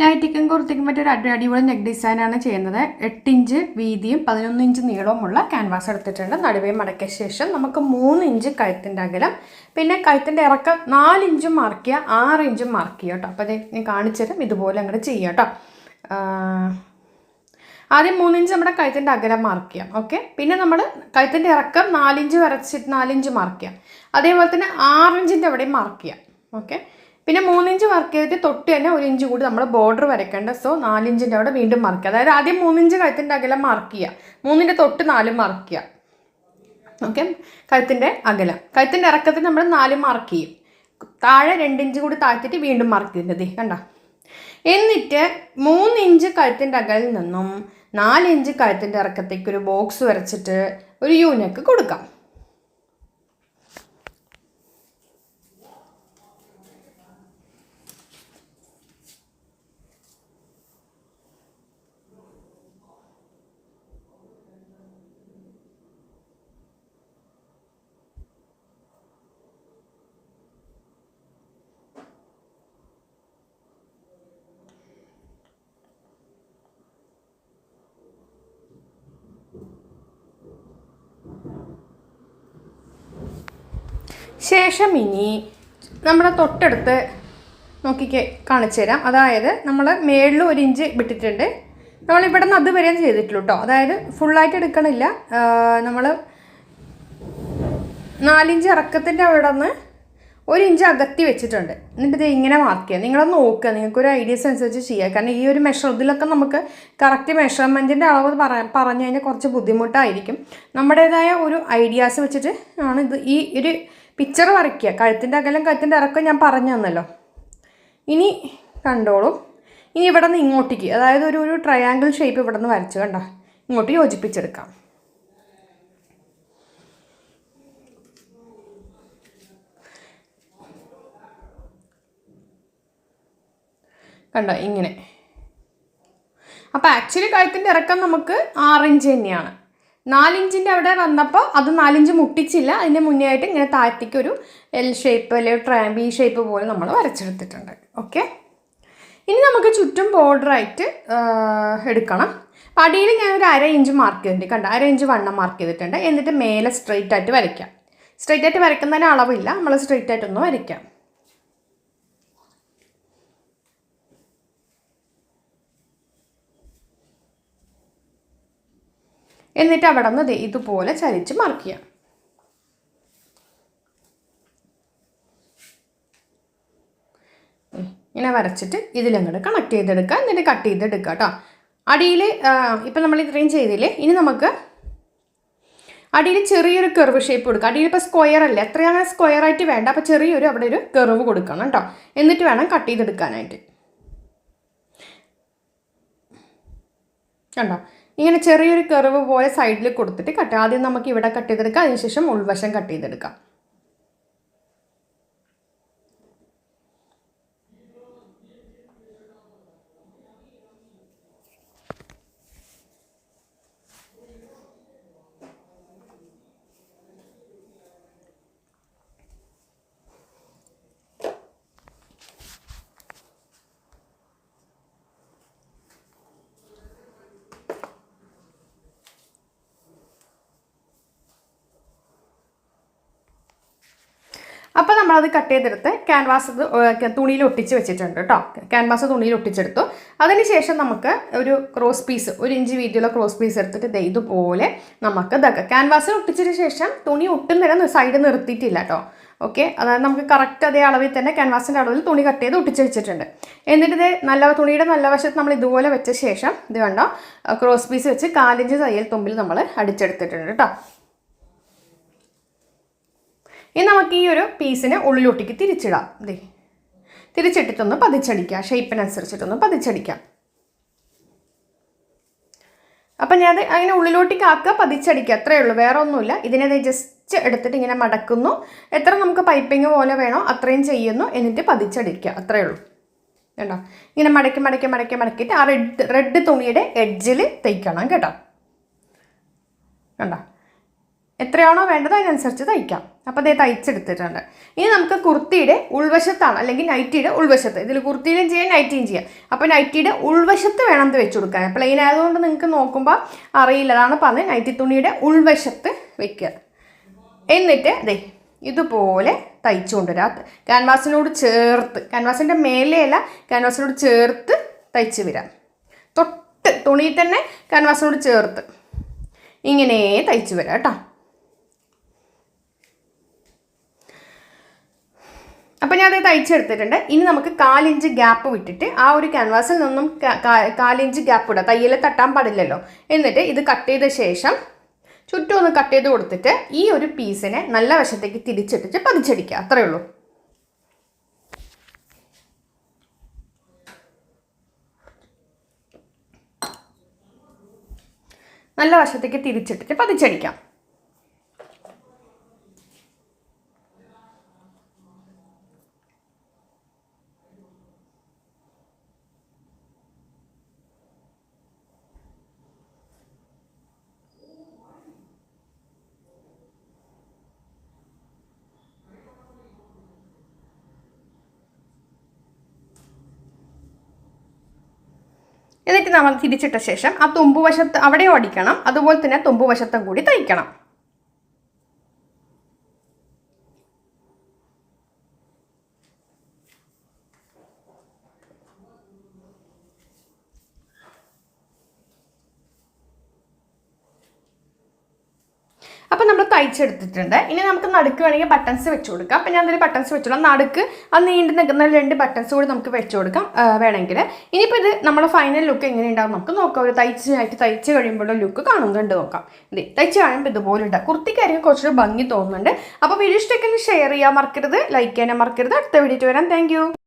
നൈറ്റിക്കും കുർത്തിക്കും മറ്റൊരു അടി അടിപൊളി നെക്ക് ഡിസൈനാണ് ചെയ്യുന്നത്. എട്ട് ഇഞ്ച് വീതിയും പതിനൊന്ന് ഇഞ്ച് നീളവുമുള്ള ക്യാൻവാസ് എടുത്തിട്ടുണ്ട്. നടുവേ മടക്കിയ ശേഷം നമുക്ക് മൂന്ന് ഇഞ്ച് കഴുത്തിന്റെ അകലം പിന്നെ കഴുത്തിന്റെ ഇറക്കം നാല് ഇഞ്ചും മാർക്ക് ചെയ്യുക ആറ് ഇഞ്ചും മാർക്ക് ചെയ്യുക കേട്ടോ. അപ്പോൾ അത് ഞാൻ കാണിച്ചുതരാം ഇതുപോലെ അങ്ങോട്ട് ചെയ്യാം കേട്ടോ. ആദ്യം മൂന്നിഞ്ച് നമ്മുടെ കഴുത്തിന്റെ അകലം മാർക്ക് ചെയ്യാം. ഓക്കെ പിന്നെ നമ്മൾ കഴുത്തിന്റെ ഇറക്കം നാലിഞ്ച് വരച്ചിട്ട് നാലിഞ്ച് മാർക്ക് ചെയ്യാം. അതേപോലെ തന്നെ ആറിഞ്ചിന്റെ അവിടെയും മാർക്ക് ചെയ്യാം. ഓക്കെ പിന്നെ മൂന്നിഞ്ച് മാർക്ക് ചെയ്തിട്ട് തൊട്ട് തന്നെ ഒരു ഇഞ്ച് കൂടി നമ്മൾ ബോർഡർ വരയ്ക്കേണ്ട. സോ നാലിഞ്ചിന്റെ അവിടെ വീണ്ടും മാർക്ക് ചെയ്യുക അതായത് ആദ്യം മൂന്നിഞ്ച് കഴുത്തിന്റെ അകലം മാർക്ക് ചെയ്യുക മൂന്നിന്റെ തൊട്ട് നാലും മാർക്ക് ചെയ്യുക ഓക്കെ കഴുത്തിന്റെ അകലം. കഴുത്തിന്റെ ഇറക്കത്തിൽ നമ്മൾ നാല് മാർക്ക് ചെയ്യും. താഴെ രണ്ടിഞ്ച് കൂടി താഴ്ത്തിയിട്ട് വീണ്ടും മാർക്ക് ചെയ്യുന്നത് കണ്ട? എന്നിട്ട് മൂന്ന് ഇഞ്ച് കഴുത്തിന്റെ അകലിൽ നിന്നും നാല് ഇഞ്ച് കഴുത്തിന്റെ ഇറക്കത്തേക്ക് ഒരു ബോക്സ് വരച്ചിട്ട് ഒരു യൂനക്ക് കൊടുക്കാം. ശേഷം ഇനി നമ്മുടെ തൊട്ടടുത്ത് നോക്കിക്കേ കാണിച്ചു തരാം. അതായത് നമ്മൾ മേളിൽ ഒരു ഇഞ്ച് വിട്ടിട്ടുണ്ട്. നമ്മൾ ഇവിടെ നിന്ന് അതുവരെയും ചെയ്തിട്ടുള്ളൂ കേട്ടോ അതായത് ഫുള്ളായിട്ട് എടുക്കണില്ല. നമ്മൾ നാലിഞ്ച് ഇറക്കത്തിന്റെ അവിടെ നിന്ന് ഒരു ഇഞ്ച് അകത്തി വെച്ചിട്ടുണ്ട്. എന്നിട്ട് ഇത് ഇങ്ങനെ മാർക്ക് ചെയ്യുക നിങ്ങളൊന്ന് നോക്കുക. നിങ്ങൾക്കൊരു ഐഡിയസ് അനുസരിച്ച് ചെയ്യുക കാരണം ഈ ഒരു മെഷർ ഇതിലൊക്കെ നമുക്ക് കറക്റ്റ് മെഷർമെന്റിന്റെ അളവ് പറ പറഞ്ഞു കഴിഞ്ഞാൽ കുറച്ച് ബുദ്ധിമുട്ടായിരിക്കും. നമ്മുടേതായ ഒരു ഐഡിയാസ് വെച്ചിട്ട് ആണ് ഇത് ഈ ഒരു പിക്ചർ വരയ്ക്കുക. കഴുത്തിന്റെ അകലം കഴുത്തിന്റെ ഇറക്കം ഞാൻ പറഞ്ഞു തന്നല്ലോ. ഇനി കണ്ടോളൂ. ഇനി ഇവിടെ നിന്ന് ഇങ്ങോട്ടേക്ക് അതായത് ഒരു ഒരു ട്രയാങ്കിൾ ഷേപ്പ് ഇവിടെ നിന്ന് വരച്ചു കണ്ട? ഇങ്ങോട്ട് യോജിപ്പിച്ചെടുക്കാം. കണ്ടോ? ഇങ്ങനെ. അപ്പോൾ ആക്ച്വലി കഴുത്തിന്റെ ഇറക്കം നമുക്ക് ആറിഞ്ച് തന്നെയാണ്. നാലിഞ്ചിന്റെ അവിടെ വന്നപ്പോൾ അത് നാലിഞ്ച് മുട്ടിച്ചില്ല. അതിന്റെ മുന്നേ ആയിട്ട് ഇങ്ങനെ താഴ്ത്തിക്കൊരു എൽ ഷേപ്പ് അല്ലെങ്കിൽ ട്രാ ബി ഷേപ്പ് പോലെ നമ്മൾ വരച്ചെടുത്തിട്ടുണ്ട്. ഓക്കെ ഇനി നമുക്ക് ചുറ്റും ബോർഡറായിട്ട് എടുക്കണം. അടിയിൽ ഞാൻ ഒരു അര ഇഞ്ച് മാർക്ക് ചെയ്തിട്ടുണ്ട്. കണ്ട? അര ഇഞ്ച് വണ്ണം മാർക്ക് ചെയ്തിട്ടുണ്ട്. എന്നിട്ട് മേലെ സ്ട്രെയിറ്റ് ആയിട്ട് വരയ്ക്കാം. സ്ട്രെയിറ്റ് ആയിട്ട് വരയ്ക്കുന്നതിന് അളവില്ല. നമ്മൾ സ്ട്രെയിറ്റ് ആയിട്ടൊന്ന് വരയ്ക്കാം. എന്നിട്ട് അവിടെ നിന്ന് ഇതുപോലെ ചരിച്ച് മാർക്ക് ചെയ്യാം. ഇങ്ങനെ വരച്ചിട്ട് ഇതിലങ്ങോട്ട് കണക്ട് ചെയ്തെടുക്കുക. എന്നിട്ട് കട്ട് ചെയ്തെടുക്കുക കേട്ടോ അടിയിൽ ഇപ്പം നമ്മൾ ഇത്രയും ചെയ്തില്ലേ? ഇനി നമുക്ക് അടിയിൽ ചെറിയൊരു കെർവ് ഷേപ്പ് കൊടുക്കുക. അടിയിൽ ഇപ്പോൾ സ്ക്വയർ അല്ലേ? എത്രയാണ് സ്ക്വയർ ആയിട്ട് വേണ്ട. അപ്പോൾ ചെറിയൊരു അവിടെ ഒരു കെർവ് കൊടുക്കണം കേട്ടോ എന്നിട്ട് വേണം കട്ട് ചെയ്തെടുക്കാനായിട്ട്. കണ്ടോ? ഇങ്ങനെ ചെറിയൊരു കെറിവ് പോലെ സൈഡിൽ കൊടുത്തിട്ട് കട്ട് ആദ്യം നമുക്ക് ഇവിടെ കട്ട് ചെയ്തെടുക്കാം. അതിനുശേഷം ഉൾവശം കട്ട് ചെയ്തെടുക്കാം അപ്പോൾ നമ്മളത് കട്ട് ചെയ്തെടുത്ത് ക്യാൻവാസ് തുണിയിൽ ഒട്ടിച്ച് വെച്ചിട്ടുണ്ട് കേട്ടോ ക്യാൻവാസ് തുണിയിൽ ഒട്ടിച്ചെടുത്തു. അതിനുശേഷം നമുക്ക് ഒരു ക്രോസ് പീസ് ഒരു ഇഞ്ച് വീതിയുള്ള ക്രോസ് പീസ് എടുത്തിട്ട് ദേ ഇതുപോലെ നമുക്ക് ഇതൊക്കെ. ക്യാൻവാസിൽ ഒട്ടിച്ചതിന് ശേഷം തുണി ഒട്ടും നേരം സൈഡ് നിർത്തിയിട്ടില്ല കേട്ടോ ഓക്കെ അതായത് നമുക്ക് കറക്റ്റ് അതേ അളവിൽ തന്നെ ക്യാൻവാസിന്റെ അളവിൽ തുണി കട്ട് ചെയ്ത് ഒട്ടിച്ച് വെച്ചിട്ടുണ്ട്. എന്നിട്ട് ഇത് നല്ല തുണിയുടെ നല്ല വശത്ത് നമ്മൾ ഇതുപോലെ വെച്ച ശേഷം ഇത് കണ്ടോ? ക്രോസ് പീസ് വെച്ച് കാലിഞ്ച് തയ്യൽ തുമ്പിൽ നമ്മൾ അടിച്ചെടുത്തിട്ടുണ്ട് കേട്ടോ ഇനി നമുക്ക് ഈ ഒരു പീസിനെ ഉള്ളിലോട്ടേക്ക് തിരിച്ചിടാം. ദേ തിരിച്ചിട്ടിട്ടൊന്ന് പതിച്ചടിക്കാം. ഷേപ്പിനനുസരിച്ചിട്ടൊന്ന് പതിച്ചടിക്കാം. അപ്പം ഞാൻ അങ്ങനെ ഉള്ളിലോട്ടേക്ക് ആക്കുക പതിച്ചടിക്കുക. അത്രയേ ഉള്ളൂ. വേറെ ഒന്നുമില്ല. ഇതിനെ ജസ്റ്റ് എടുത്തിട്ട് ഇങ്ങനെ മടക്കുന്നു. എത്ര നമുക്ക് പൈപ്പിംഗ് പോലെ വേണോ അത്രയും ചെയ്യുന്നു. എന്നിട്ട് പതിച്ചടിക്കുക. അത്രയേ ഉള്ളൂ. കേട്ടോ ഇങ്ങനെ മടക്കി മടക്കി മടക്കി മടക്കിയിട്ട് ആ റെഡ് റെഡ് തുണിയുടെ എഡ്ജിൽ തയ്ക്കണം കേട്ടോ. കണ്ടോ? എത്രയാണോ വേണ്ടത് അതിനനുസരിച്ച് തയ്ക്കാം. അപ്പോൾ അതേ തയ്ച്ചെടുത്തിട്ടുണ്ട്. ഇനി നമുക്ക് കുർത്തിയുടെ ഉൾവശത്താണ് അല്ലെങ്കിൽ നൈറ്റിയുടെ ഉൾവശത്ത്. ഇതിൽ കുർത്തിയിലും ചെയ്യാം നൈറ്റിയും ചെയ്യാം. അപ്പോൾ നൈറ്റിയുടെ ഉൾവശത്ത് വേണം ഇത് വെച്ച് കൊടുക്കാൻ. പ്ലെയിൻ ആയതുകൊണ്ട് നിങ്ങൾക്ക് നോക്കുമ്പോൾ അറിയില്ല. അതാണ് പറഞ്ഞത് നൈറ്റി തുണിയുടെ ഉൾവശത്ത് വെക്കുക. എന്നിട്ട് അതെ ഇതുപോലെ തയ്ച്ചു കൊണ്ടുവരാ. ക്യാൻവാസിനോട് ചേർത്ത് ക്യാൻവാസിന്റെ മേലെയല്ല ക്യാൻവാസിനോട് ചേർത്ത് തയ്ച്ച് വരാം. തൊട്ട് തുണിയിൽ തന്നെ ക്യാൻവാസിനോട് ചേർത്ത് ഇങ്ങനെ തയ്ച്ചു വരാം കേട്ടോ. അപ്പം ഞാൻ അത് തയ്ച്ചെടുത്തിട്ടുണ്ട്. ഇനി നമുക്ക് കാലിഞ്ച് ഗ്യാപ്പ് വിട്ടിട്ട് ആ ഒരു ക്യാൻവാസിൽ നിന്നും കാലിഞ്ച് ഗ്യാപ്പ് ഇടാം തയ്യൽ തട്ടാൻ പാടില്ലല്ലോ. എന്നിട്ട് ഇത് കട്ട് ചെയ്ത ശേഷം ചുറ്റും ഒന്ന് കട്ട് ചെയ്ത് കൊടുത്തിട്ട് ഈ ഒരു പീസിനെ നല്ല വശത്തേക്ക് തിരിച്ചിട്ടിട്ട് പതിച്ചടിക്കുക. അത്രയേ ഉള്ളൂ. നല്ല വശത്തേക്ക് തിരിച്ചിട്ടിട്ട് പതിച്ചടിക്കാം. എന്നിട്ട് നമ്മൾ തിരിച്ചിട്ട ശേഷം ആ തുമ്പുവശത്ത് അവിടെയും അടിക്കണം. അതുപോലെ തന്നെ തുമ്പുവശത്തും കൂടി തയ്ക്കണം അപ്പം നമ്മൾ തയ്ച്ചെടുത്തിട്ടുണ്ട് ഇനി നമുക്ക് നടുക്ക് വേണമെങ്കിൽ ബട്ടൺസ് വെച്ച് കൊടുക്കാം. അപ്പം ഞാൻ അതിൽ ബട്ടൺസ് വെച്ചോളാം. നടുക്ക് ആ നീണ്ടു നിൽക്കുന്ന രണ്ട് ബട്ടൺസ് കൂടി നമുക്ക് വെച്ച് കൊടുക്കാം വേണമെങ്കിൽ ഇനിയിപ്പോൾ ഇത് നമ്മുടെ ഫൈനൽ ലുക്ക് എങ്ങനെ ഉണ്ടാവും നമുക്ക് നോക്കാം. ഒരു തയ്ച്ചായിട്ട് തയ്ച്ച് കഴിയുമ്പോഴുള്ള ലുക്ക് കാണുന്നുണ്ട് നോക്കാം. ഇതേ തയ്ച്ച് കഴിയുമ്പോൾ ഇതുപോലെ ഉണ്ടാവും കുർത്തിക്കായിരിക്കും കുറച്ചുകൂടി ഭംഗി തോന്നുന്നുണ്ട്. അപ്പോൾ വീഡിയോ ഇഷ്ടമൊക്കെ ഷെയർ ചെയ്യാൻ മറക്കരുത്. ലൈക്ക് ചെയ്യാൻ മറക്കരുത്. അടുത്ത വീഡിയോ വരാം. താങ്ക്